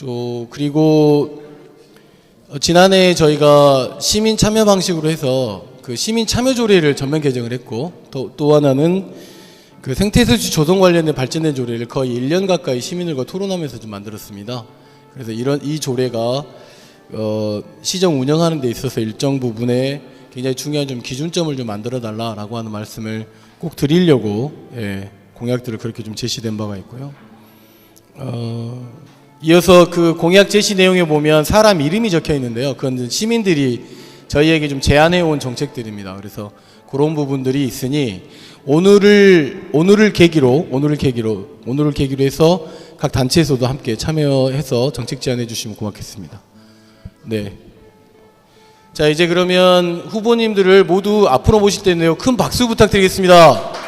또 그리고 어, 지난해 저희가 시민 참여 방식으로 해서 그 시민 참여 조례를 전면 개정을 했고 또, 또 하나는 그 생태소지 조성 관련된 발전된 조례를 거의 1년 가까이 시민들과 토론하면서 좀 만들었습니다. 그래서 이런 이 조례가 어, 시정 운영하는 데 있어서 일정 부분에 굉장히 중요한 좀 기준점을 좀 만들어 달라라고 하는 말씀을 꼭 드리려고 예, 공약들을 그렇게 좀 제시된 바가 있고요. 어, 이어서 그 공약 제시 내용에 보면 사람 이름이 적혀 있는데요. 그건 시민들이 저희에게 좀 제안해 온 정책들입니다. 그래서 그런 부분들이 있으니 오늘을 오늘을 계기로 오늘을 계기로 오늘을 계기로 해서 각 단체에서도 함께 참여해서 정책 제안해 주시면 고맙겠습니다. 네. 자 이제 그러면 후보님들을 모두 앞으로 모실 텐데요. 큰 박수 부탁드리겠습니다.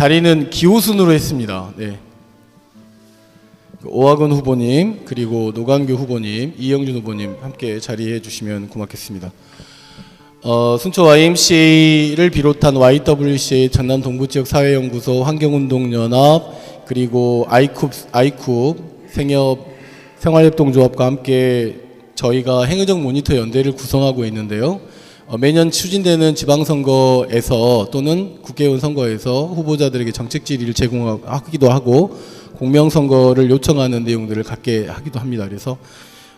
자리는 기호순으로 했습니다. 네. 오학원 후보님 그리고 노광규 후보님 이영준 후보님 함께 자리해 주시면 고맙겠습니다. 어, 순천 YMCA를 비롯한 YWCA 전남 동부지역 사회연구소 환경운동연합 그리고 아이쿱 아이쿱 생협 생활협동조합과 함께 저희가 행의적 모니터 연대를 구성하고 있는데요. 어, 매년 추진되는 지방선거에서 또는 국회의원 선거에서 후보자들에게 정책 질의를 제공하기도 하고 공명선거를 요청하는 내용들을 갖게 하기도 합니다. 그래서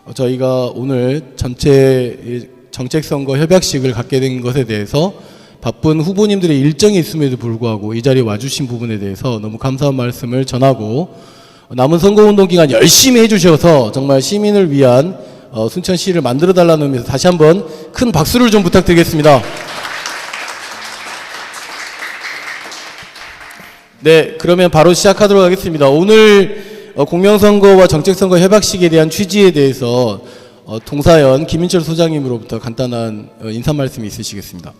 어, 저희가 오늘 전체 이 정책선거 협약식을 갖게 된 것에 대해서 바쁜 후보님들의 일정이 있음에도 불구하고 이 자리에 와주신 부분에 대해서 너무 감사한 말씀을 전하고 남은 선거운동 기간 열심히 해주셔서 정말 시민을 위한 어, 순천시를 만들어 달라는 의미에서 다시 한번 큰 박수를 좀 부탁드리겠습니다. 네, 그러면 바로 시작하도록 하겠습니다. 오늘 어, 공명선거와 정책선거 협약식에 대한 취지에 대해서 어, 동사연 김인철 소장님으로부터 간단한 어, 인사 말씀이 있으시겠습니다.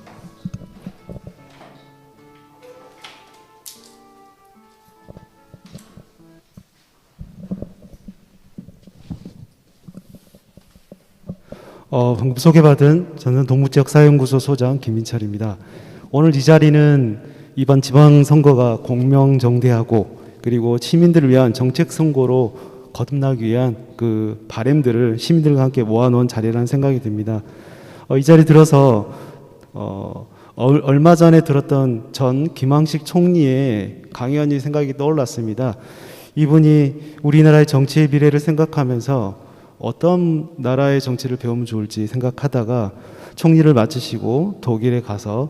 어, 방금 소개받은 저는 동부지역 사연구소 소장 김민철입니다. 오늘 이 자리는 이번 지방선거가 공명정대하고 그리고 시민들을 위한 정책 선거로 거듭나기 위한 그 바램들을 시민들과 함께 모아놓은 자리라는 생각이 듭니다. 어, 이 자리 들어서 어, 얼- 얼마 전에 들었던 전 김황식 총리의 강연이 생각이 떠올랐습니다. 이분이 우리나라의 정치의 미래를 생각하면서 어떤 나라의 정치를 배우면 좋을지 생각하다가 총리를 마치시고 독일에 가서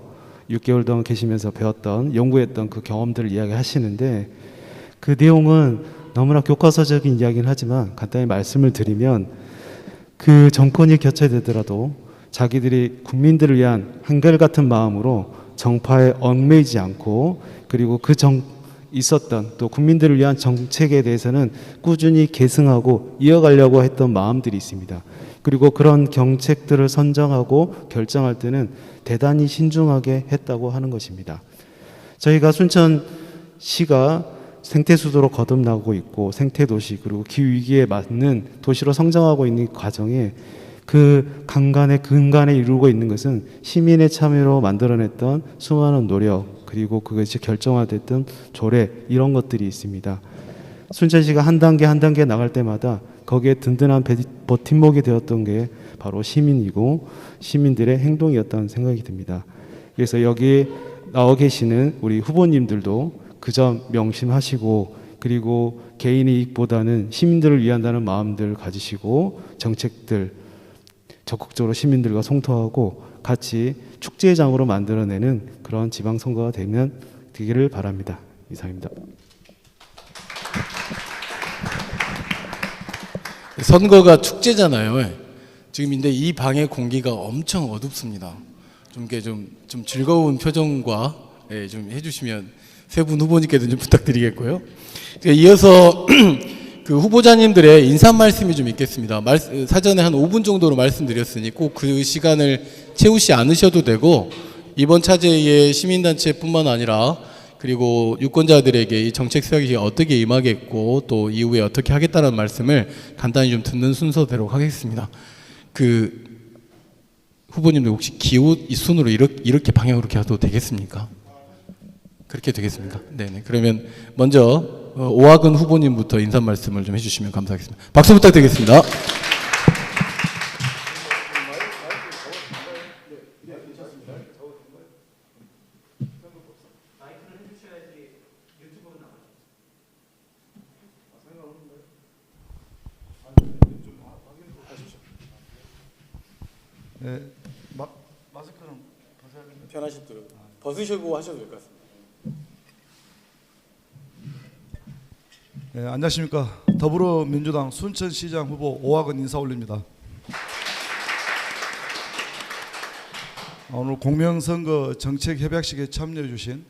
6개월 동안 계시면서 배웠던 연구했던 그 경험들을 이야기하시는데 그 내용은 너무나 교과서적인 이야기는 하지만 간단히 말씀을 드리면 그 정권이 교체되더라도 자기들이 국민들을 위한 한결같은 마음으로 정파에 얽매이지 않고 그리고 그 정 있었던 또 국민들을 위한 정책에 대해서는 꾸준히 계승하고 이어가려고 했던 마음들이 있습니다. 그리고 그런 정책들을 선정하고 결정할 때는 대단히 신중하게 했다고 하는 것입니다. 저희가 순천시가 생태수도로 거듭나고 있고 생태도시 그리고 기후위기에 맞는 도시로 성장하고 있는 과정에 그 강간의 근간에 이루고 있는 것은 시민의 참여로 만들어냈던 수많은 노력 그리고 그것이 결정화됐던 조례 이런 것들이 있습니다. 순천시가 한 단계 한 단계 나갈 때마다 거기에 든든한 배- 버팀목이 되었던 게 바로 시민이고 시민들의 행동이었다는 생각이 듭니다. 그래서 여기 나와 계시는 우리 후보님들도 그 점 명심하시고 그리고 개인의 이익보다는 시민들을 위한다는 마음들 가지시고 정책들 적극적으로 시민들과 송토하고 같이 축제장으로 만들어내는 그런 지방선거가 되면 되기를 바랍니다. 이상입니다. 선거가 축제잖아요. 예. 지금 근데 이 방의 공기가 엄청 어둡습니다. 좀 이렇게 좀, 좀 즐거운 표정과 예, 좀 해주시면 세 분 후보님께도 좀 부탁드리겠고요. 그 이어서 그 후보자님들의 인사 말씀이 좀 있겠습니다. 말, 사전에 한 5분 정도로 말씀드렸으니 꼭 그 시간을 채우지 않으셔도 되고 이번 차제의 시민단체뿐만 아니라 그리고 유권자들에게 이 정책 수락이 어떻게 임하겠고 또 이후에 어떻게 하겠다는 말씀을 간단히 좀 듣는 순서대로 하겠습니다. 그 후보님들 혹시 기호 이 순으로 이렇게, 이렇게 방향으로 해도 되겠습니까? 그렇게 되겠습니까? 네네. 그러면 먼저 어, 오학은 후보님부터 인사 말씀을 좀 해주시면 감사하겠습니다. 박수 부탁드리겠습니다. 네, 마, 마스크는 벗어야 됩니다. 편하실 대로 벗으시고 하셔도 될 것 같습니다. 네, 안녕하십니까. 더불어민주당 순천시장 후보 오학은 인사 올립니다. 오늘 공명선거 정책협약식에 참여해 주신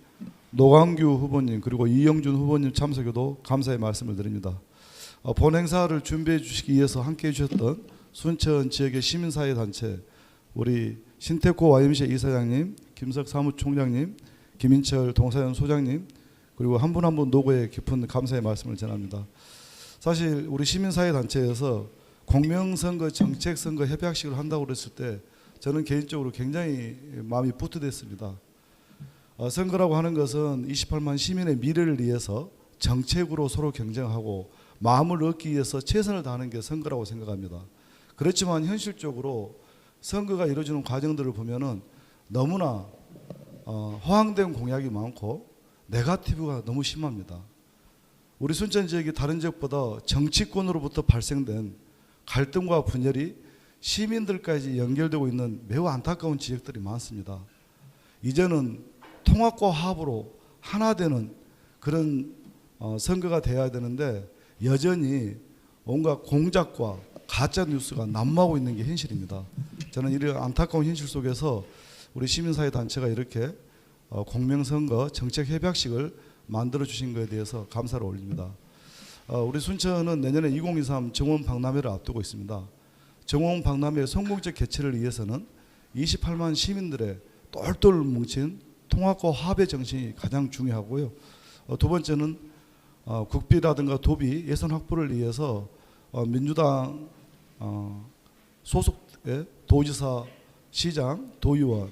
노광규 후보님 그리고 이영준 후보님 참석에도 감사의 말씀을 드립니다. 어, 본 행사를 준비해 주시기 위해서 함께해 주셨던 순천 지역의 시민사회 단체 우리 신태코 YMCA 이사장님, 김석 사무총장님, 김인철 동사연 소장님 그리고 한 분 한 분 노고에 깊은 감사의 말씀을 전합니다. 사실 우리 시민사회 단체에서 공명선거 정책선거 협약식을 한다고 그랬을 때 저는 개인적으로 굉장히 마음이 뿌듯했습니다. 어, 선거라고 하는 것은 28만 시민의 미래를 위해서 정책으로 서로 경쟁하고 마음을 얻기 위해서 최선을 다하는 게 선거라고 생각합니다. 그렇지만 현실적으로 선거가 이루어지는 과정들을 보면은 너무나 어, 허황된 공약이 많고 네가티브가 너무 심합니다. 우리 순천 지역이 다른 지역보다 정치권으로부터 발생된 갈등과 분열이 시민들까지 연결되고 있는 매우 안타까운 지역들이 많습니다. 이제는 통합과 화합으로 하나 되는 그런 어, 선거가 돼야 되는데 여전히 온갖 공작과 가짜 뉴스가 난무하고 있는 게 현실입니다. 저는 이런 안타까운 현실 속에서 우리 시민사회 단체가 이렇게 어, 공명선거 정책 협약식을 만들어 주신 것에 대해서 감사를 올립니다. 어, 우리 순천은 내년에 2023 정원 박람회를 앞두고 있습니다. 정원 박람회 성공적 개최를 위해서는 28만 시민들의 똘똘 뭉친 통합과 화합의 정신이 가장 중요하고요. 어, 두 번째는 어, 국비라든가 도비 예산 확보를 위해서 어, 민주당 어, 소속의 도지사, 시장, 도의원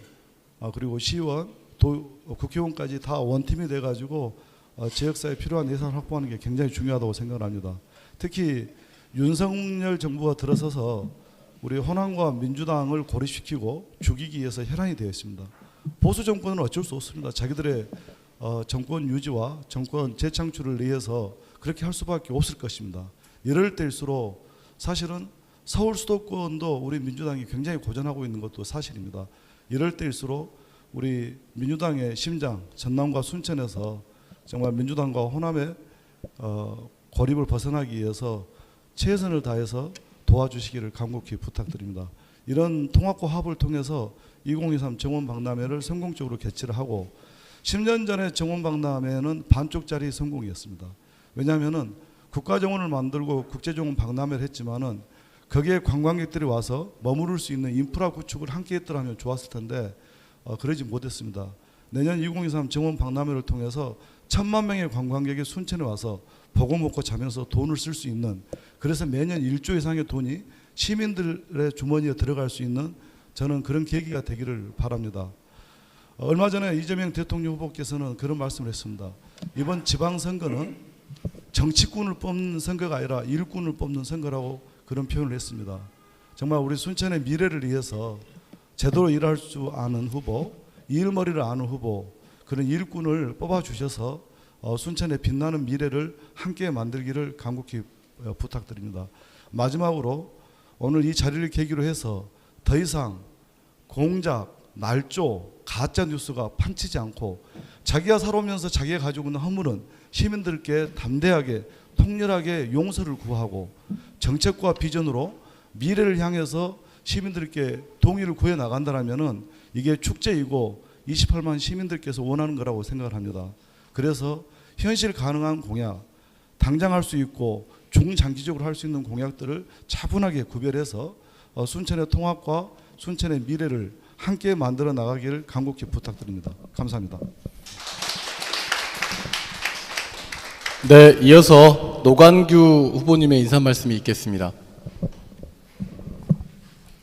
어, 그리고 시의원, 도, 어, 국회의원까지 다 원팀이 돼가지고 어, 지역사회에 필요한 예산 확보하는 게 굉장히 중요하다고 생각을 합니다. 특히 윤석열 정부가 들어서서 우리 호남과 민주당을 고립시키고 죽이기 위해서 혈안이 되어 있습니다. 보수 정권은 어쩔 수 없습니다. 자기들의 어, 정권 유지와 정권 재창출을 위해서 그렇게 할 수밖에 없을 것입니다. 이럴 때일수록 사실은 서울 수도권도 우리 민주당이 굉장히 고전하고 있는 것도 사실입니다. 이럴 때일수록 우리 민주당의 심장 전남과 순천에서 정말 민주당과 호남의 어, 고립을 벗어나기 위해서 최선을 다해서 도와주시기를 간곡히 부탁드립니다. 이런 통합과 합을 통해서 2023 정원 박람회를 성공적으로 개최를 하고 10년 전에 정원 박람회는 반쪽짜리 성공이었습니다. 왜냐하면은 국가 정원을 만들고 국제 정원 박람회를 했지만은 거기에 관광객들이 와서 머무를 수 있는 인프라 구축을 함께 했더라면 좋았을 텐데 어, 그러지 못했습니다. 내년 2023 정원 박람회를 통해서 천만 명의 관광객이 순천에 와서 보고 먹고 자면서 돈을 쓸 수 있는 그래서 매년 1조 이상의 돈이 시민들의 주머니에 들어갈 수 있는 저는 그런 계기가 되기를 바랍니다. 어, 얼마 전에 이재명 대통령 후보께서는 그런 말씀을 했습니다. 이번 지방선거는 정치꾼을 뽑는 선거가 아니라 일꾼을 뽑는 선거라고 그런 표현을 했습니다. 정말 우리 순천의 미래를 위해서 제대로 일할 줄 아는 후보, 일머리를 아는 후보, 그런 일꾼을 뽑아 주셔서 어, 순천의 빛나는 미래를 함께 만들기를 간곡히 어, 부탁드립니다. 마지막으로 오늘 이 자리를 계기로 해서 더 이상 공작, 날조, 가짜 뉴스가 판치지 않고 자기가 살아오면서 자기가 가지고 있는 허물은 시민들께 담대하게 통렬하게 용서를 구하고 정책과 비전으로 미래를 향해서 시민들께 동의를 구해 나간다라면은 이게 축제이고 28만 시민들께서 원하는 거라고 생각을 합니다. 그래서 현실 가능한 공약, 당장 할 수 있고 중장기적으로 할 수 있는 공약들을 차분하게 구별해서 어, 순천의 통합과 순천의 미래를 함께 만들어 나가기를 간곡히 부탁드립니다. 감사합니다. 네, 이어서 노관규 후보님의 인사 말씀이 있겠습니다.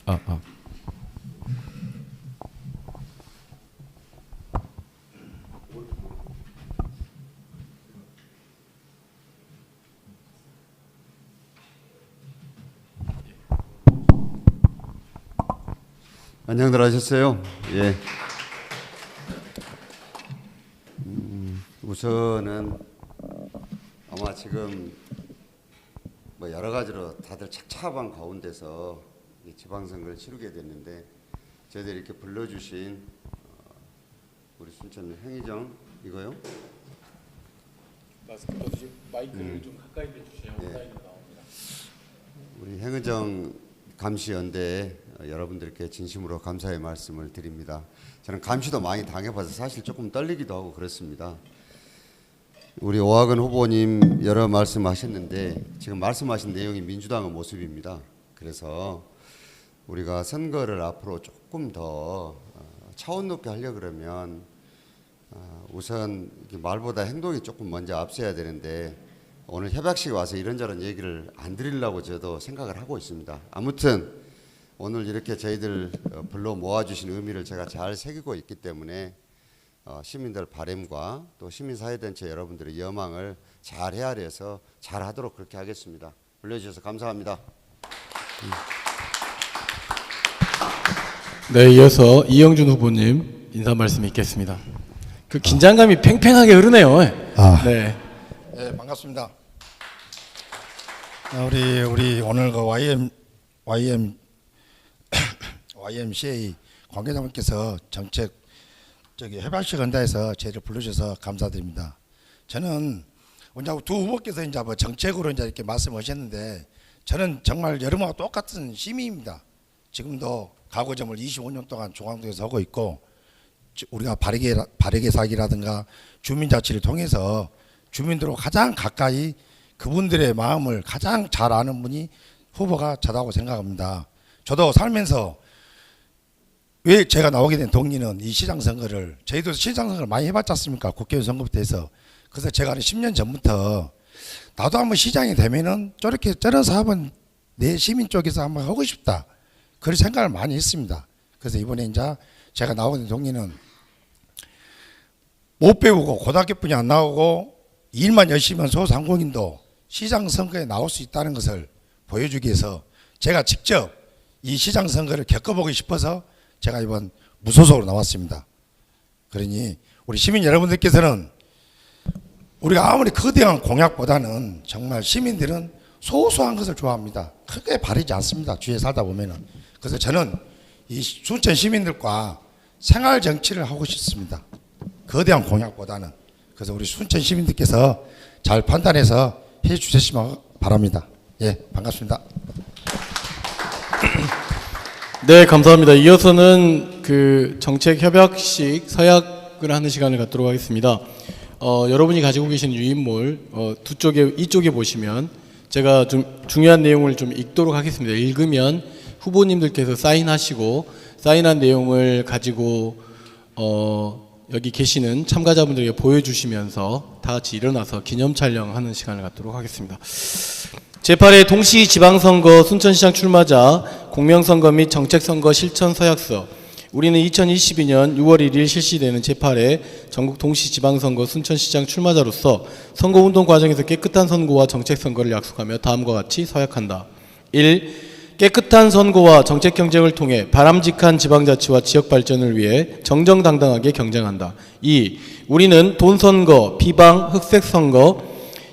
아, 아. 안녕들 하셨어요? 예. 음, 우선은 아마 지금 뭐 여러 가지로 다들 착잡한 가운데서 지방선거를 치르게 됐는데 저희들 이렇게 불러주신 어, 우리 순천 행의정 이거요? 마이크를 좀 가까이 대주셔야 예. 우리 행의정 감시연대에 어, 여러분들께 진심으로 감사의 말씀을 드립니다. 저는 감시도 많이 당해봐서 사실 조금 떨리기도 하고 그렇습니다. 우리 오학은 후보님 여러 말씀하셨는데 지금 말씀하신 내용이 민주당의 모습입니다. 그래서 우리가 선거를 앞으로 조금 더 어, 차원 높게 하려 그러면 어, 우선 말보다 행동이 조금 먼저 앞서야 되는데 오늘 협약식에 와서 이런저런 얘기를 안 드리려고 저도 생각을 하고 있습니다. 아무튼 오늘 이렇게 저희들 어, 불러 모아주신 의미를 제가 잘 새기고 있기 때문에 어, 시민들 바램과 또 시민사회단체 여러분들의 여망을 잘 헤아려서 잘 하도록 그렇게 하겠습니다. 불러주셔서 감사합니다. 네, 이어서 이영준 후보님 인사 말씀 있겠습니다. 그 긴장감이 팽팽하게 흐르네요. 아. 네. 네, 반갑습니다. 어, 우리 우리 오늘 그 YM YM YMCA 관계자분께서 정책 저기 해발식 헌다에서 저희를 불러주셔서 감사드립니다. 저는 이제 두 후보께서 이제 뭐 정책으로 이제 이렇게 말씀하셨는데 저는 정말 여러분과 똑같은 시민입니다. 지금도 가구점을 25년 동안 중앙동에서 하고 있고 지- 우리가 바르게 바르게 살기라든가 주민자치를 통해서 주민들과 가장 가까이 그분들의 마음을 가장 잘 아는 분이 후보가 저다고 생각합니다. 저도 살면서 왜 제가 나오게 된 동기는 이 시장 선거를 저희도 시장 선거를 많이 해봤지 않습니까? 국회의원 선거부터 해서 그래서 제가 한 10년 전부터 나도 한번 시장이 되면은 저렇게 저런 사업은 내 시민 쪽에서 한번 하고 싶다. 그런 생각을 많이 했습니다. 그래서 이번에 이제 제가 나오게 된 동기는 못 배우고 고등학교뿐이 안 나오고 일만 열심히 한 소상공인도 시장 선거에 나올 수 있다는 것을 보여주기 위해서 제가 직접 이 시장 선거를 겪어보고 싶어서 제가 이번 무소속으로 나왔습니다. 그러니 우리 시민 여러분들께서는 우리가 아무리 거대한 공약보다는 정말 시민들은 소소한 것을 좋아합니다. 크게 바르지 않습니다. 주위에 살다 보면은. 그래서 저는 이 순천 시민들과 생활 정치를 하고 싶습니다. 거대한 공약보다는. 그래서 우리 순천 시민들께서 잘 판단해서 해 주셨으면 바랍니다. 예, 반갑습니다. 네, 감사합니다. 이어서는 그 정책 협약식 서약을 하는 시간을 갖도록 하겠습니다. 어, 여러분이 가지고 계신 유인물 어, 두 쪽에 이쪽에 보시면 제가 좀 중요한 내용을 좀 읽도록 하겠습니다. 읽으면 후보님들께서 사인하시고 사인한 내용을 가지고 어, 여기 계시는 참가자분들에게 보여주시면서 다 같이 일어나서 기념 촬영하는 시간을 갖도록 하겠습니다. 제8회 동시 지방선거 순천시장 출마자 공명선거 및 정책선거 실천 서약서 우리는 2022년 6월 1일 실시되는 제8회 전국 동시 지방선거 순천시장 출마자로서 선거운동 과정에서 깨끗한 선거와 정책선거를 약속하며 다음과 같이 서약한다. 1. 깨끗한 선거와 정책 경쟁을 통해 바람직한 지방자치와 지역 발전을 위해 정정당당하게 경쟁한다. 2. 우리는 돈 선거, 비방, 흑색 선거,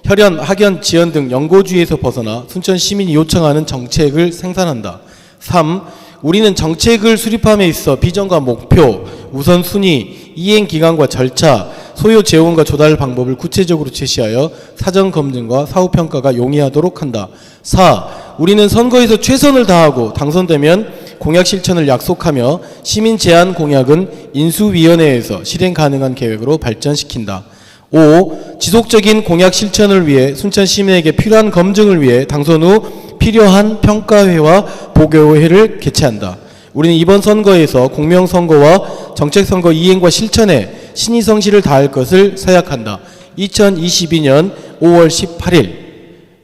혈연, 학연, 지연 등 연고주의에서 벗어나 순천 시민이 요청하는 정책을 생산한다. 3. 우리는 정책을 수립함에 있어 비전과 목표, 우선순위, 이행 기간과 절차, 소요 재원과 조달 방법을 구체적으로 제시하여 사전 검증과 사후 평가가 용이하도록 한다. 4. 우리는 선거에서 최선을 다하고 당선되면 공약 실천을 약속하며 시민 제안 공약은 인수위원회에서 실행 가능한 계획으로 발전시킨다. 5. 지속적인 공약 실천을 위해 순천 시민에게 필요한 검증을 위해 당선 후 필요한 평가회와 보고회를 개최한다. 우리는 이번 선거에서 공명선거와 정책선거 이행과 실천에 신의 성실을 다할 것을 서약한다. 2022년 5월 18일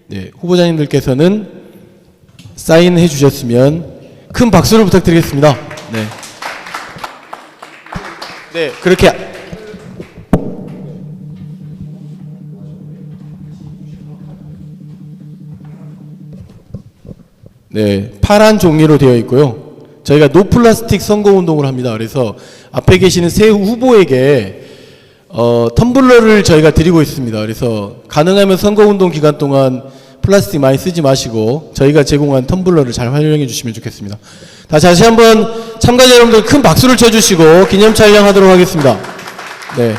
네, 후보자님들께서는 사인해 주셨으면 큰 박수를 부탁드리겠습니다. 네. 네, 그렇게 네, 파란 종이로 되어 있고요. 저희가 노 플라스틱 선거 운동을 합니다. 그래서 앞에 계시는 세 후보에게 어, 텀블러를 저희가 드리고 있습니다. 그래서 가능하면 선거 운동 기간 동안 플라스틱 많이 쓰지 마시고 저희가 제공한 텀블러를 잘 활용해 주시면 좋겠습니다. 다 다시 한번 참가자 여러분들 큰 박수를 쳐주시고 기념 촬영하도록 하겠습니다. 네.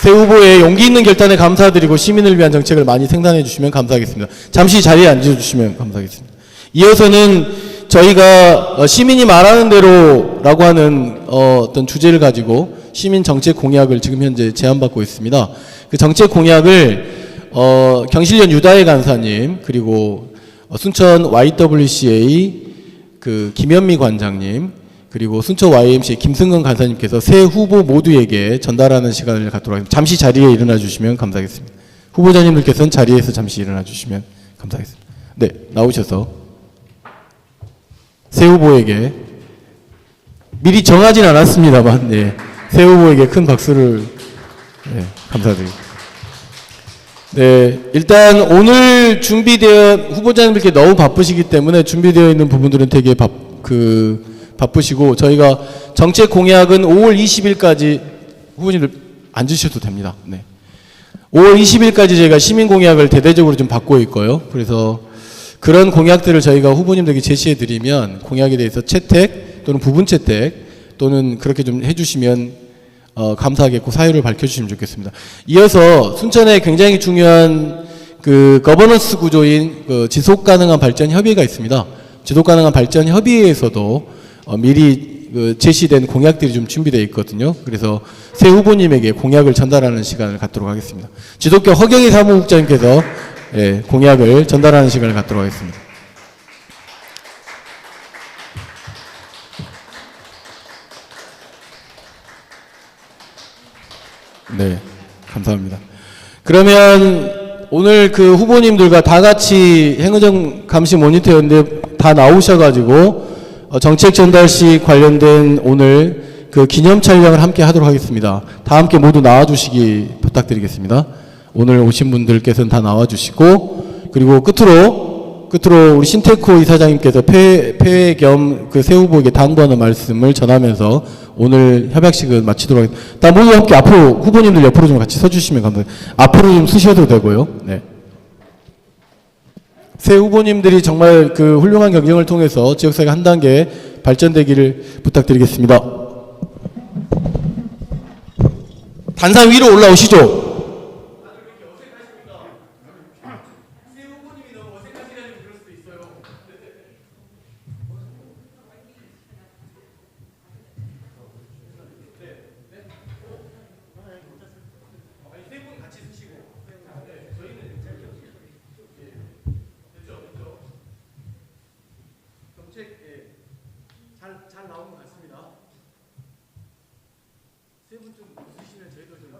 새 후보의 용기 있는 결단에 감사드리고 시민을 위한 정책을 많이 생산해 주시면 감사하겠습니다. 잠시 자리에 앉아 주시면 감사하겠습니다. 이어서는 저희가 어, 시민이 말하는 대로라고 하는 어, 어떤 주제를 가지고 시민 정책 공약을 지금 현재 제안받고 있습니다. 그 정책 공약을 어, 경실련 유다혜 간사님 그리고 어, 순천 YWCA 그 김현미 관장님 그리고 순천 YMCA 김승근 간사님께서 세 후보 모두에게 전달하는 시간을 갖도록 하겠습니다. 잠시 자리에 일어나 주시면 감사하겠습니다. 후보자님들께서는 자리에서 잠시 일어나 주시면 감사하겠습니다. 네, 나오셔서 새 후보에게 미리 정하진 않았습니다만, 네, 새 후보에게 큰 박수를 네, 감사드립니다. 네, 일단 오늘 준비되어 후보자님들께 너무 바쁘시기 때문에 준비되어 있는 부분들은 되게 바, 그 바쁘시고 저희가 정책 공약은 5월 20일까지 후보님들 앉으셔도 됩니다. 네. 5월 20일까지 저희가 시민 공약을 대대적으로 좀 받고 있고요. 그래서 그런 공약들을 저희가 후보님들에게 제시해 드리면 공약에 대해서 채택 또는 부분 채택 또는 그렇게 좀 해주시면 어, 감사하겠고 사유를 밝혀주시면 좋겠습니다. 이어서 순천에 굉장히 중요한 그 거버넌스 구조인 그 지속 가능한 발전 협의회가 있습니다. 지속 가능한 발전 협의회에서도 어, 미리 그 제시된 공약들이 좀 준비되어 있거든요. 그래서 새 후보님에게 공약을 전달하는 시간을 갖도록 하겠습니다. 지도교 허경희 사무국장님께서 예, 공약을 전달하는 시간을 갖도록 하겠습니다. 네, 감사합니다. 그러면 오늘 그 후보님들과 다 같이 행의정 감시 모니터였는데 다 나오셔가지고 어, 정책 전달 시 관련된 오늘 그 기념 촬영을 함께 하도록 하겠습니다. 다 함께 모두 나와주시기 부탁드리겠습니다. 오늘 오신 분들께서는 다 나와주시고 그리고 끝으로 끝으로 우리 신테코 이사장님께서 폐, 폐회 겸그 새 후보에게 당부하는 말씀을 전하면서 오늘 협약식을 마치도록 하겠습니다. 다 모두 함께 앞으로 후보님들 옆으로 좀 같이 서주시면 감사합니다. 앞으로 좀 쓰셔도 되고요. 네. 새 후보님들이 정말 그 훌륭한 경쟁을 통해서 지역사회가 한 단계 발전되기를 부탁드리겠습니다. 단상 위로 올라오시죠. 잘, 잘 나온 것 같습니다. 세 분 좀 웃으시면 저희도 좀